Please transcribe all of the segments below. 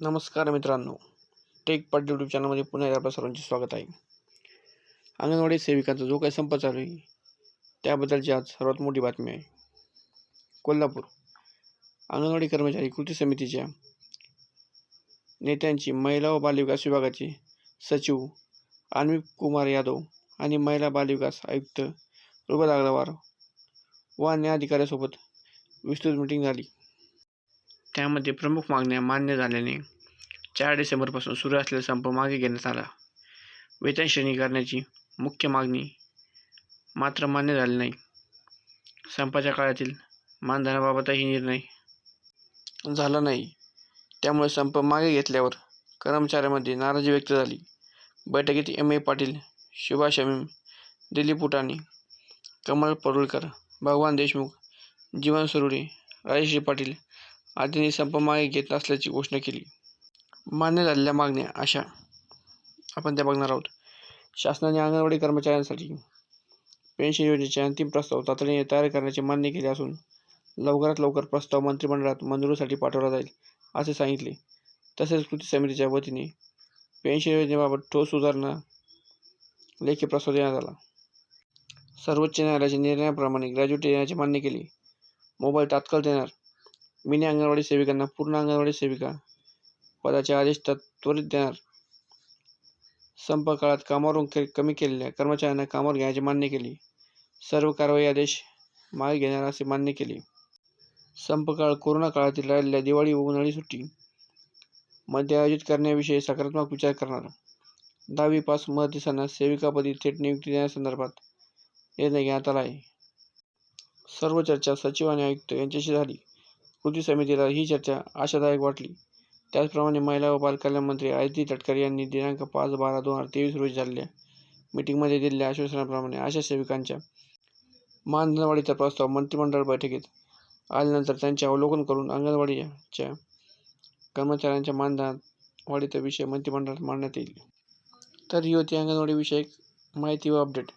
नमस्कार मित्रांनो. टेक पाट यूट्यूब चॅनलमध्ये पुन्हा एकदा आपल्या सर्वांचे स्वागत आहे. अंगणवाडी सेविकांचा जो काही संप चालू आहे त्याबद्दलची आज सर्वात मोठी बातमी आहे. कोल्हापूर अंगणवाडी कर्मचारी कृती समितीच्या नेत्यांची महिला व बालविकास विभागाचे सचिव अन्विक कुमार यादव आणि महिला बालविकास आयुक्त रुबल अग्रवार व अन्य अधिकाऱ्यासोबत विस्तृत मिटिंग झाली. त्यामध्ये प्रमुख मागण्या मान्य झाल्याने चार डिसेंबरपासून सुरू असलेला संप मागे घेण्यात आला. वेतन श्रेणी करण्याची मुख्य मागणी मात्र मान्य झाली नाही. संपाच्या काळातील मानधनाबाबतही निर्णय झाला नाही. त्यामुळे संप मागे घेतल्यावर कर्मचाऱ्यांमध्ये नाराजी व्यक्त झाली. बैठकीत एम. ए. पाटील सुभाष शमीम दिलीप उटाणी कमल परुळकर भगवान देशमुख जीवन सरुडे राजेश्री पाटील आदींनी संप मागे घेत असल्याची घोषणा केली. मान्य झालेल्या मागण्या अशा आपण त्या बघणार आहोत. शासनाने अंगणवाडी कर्मचाऱ्यांसाठी पेन्शन योजनेचे अंतिम प्रस्ताव तातडीने तयार करण्याचे मान्य केले असून लवकरात लवकर प्रस्ताव मंत्रिमंडळात मंजुरीसाठी पाठवला जाईल असे सांगितले. तसेच कृती समितीच्या वतीने पेन्शन योजनेबाबत ठोस सुधारणा लेखी प्रस्ताव देण्यात आला. सर्वोच्च न्यायालयाच्या निर्णयाप्रमाणे ग्रॅज्युएटी देण्याचे मान्य केले. मोबाईल तात्काळ देणार मिनी अंगणवाडी सेविकांना पूर्ण अंगणवाडी सेविका पदाचे आदेश त्वरित देणार. संप काळात कामावरून के- कमी केलेल्या कर्मचाऱ्यांना कामावर घ्यायचे मान्य केले. सर्व कारवाई आदेश मागे घेणार असे मान्य केले. संप काळ कोरोना काळातील राहिलेल्या दिवाळी व उन्हाळी सुट्टी मध्ये आयोजित करण्याविषयी सकारात्मक विचार करणार. दहावी पास मदतीसांना सेविकापदी थेट नियुक्ती देण्यासंदर्भात निर्णय घेण्यात आला आहे. सर्व चर्चा सचिव आणि आयुक्त यांच्याशी झाली. कृती समितीला ही चर्चा आशादायक वाटली. त्याचप्रमाणे महिला व बालकल्याण मंत्री आदिती तटकरे यांनी दिनांक पाच बारा दोन हजार तेवीस रोजी झालेल्या मीटिंगमध्ये दिलेल्या आश्वासनाप्रमाणे आशा सेविकांच्या मानधनवाढीचा प्रस्ताव मंत्रिमंडळ बैठकीत आल्यानंतर त्यांचे अवलोकन करून अंगणवाडीच्या कर्मचाऱ्यांच्या मानधनात वाढीचा विषय मंत्रिमंडळात मांडण्यात येईल. तर ही होती अंगणवाडीविषयक माहिती व अपडेट.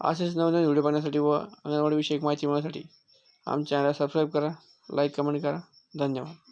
असेच नवनवीन व्हिडिओ पाहण्यासाठी व अंगणवाडीविषयक माहिती मिळवण्यासाठी आमच्या चॅनलला सबस्क्राईब करा. लाईक कमेंट करा. धन्यवाद.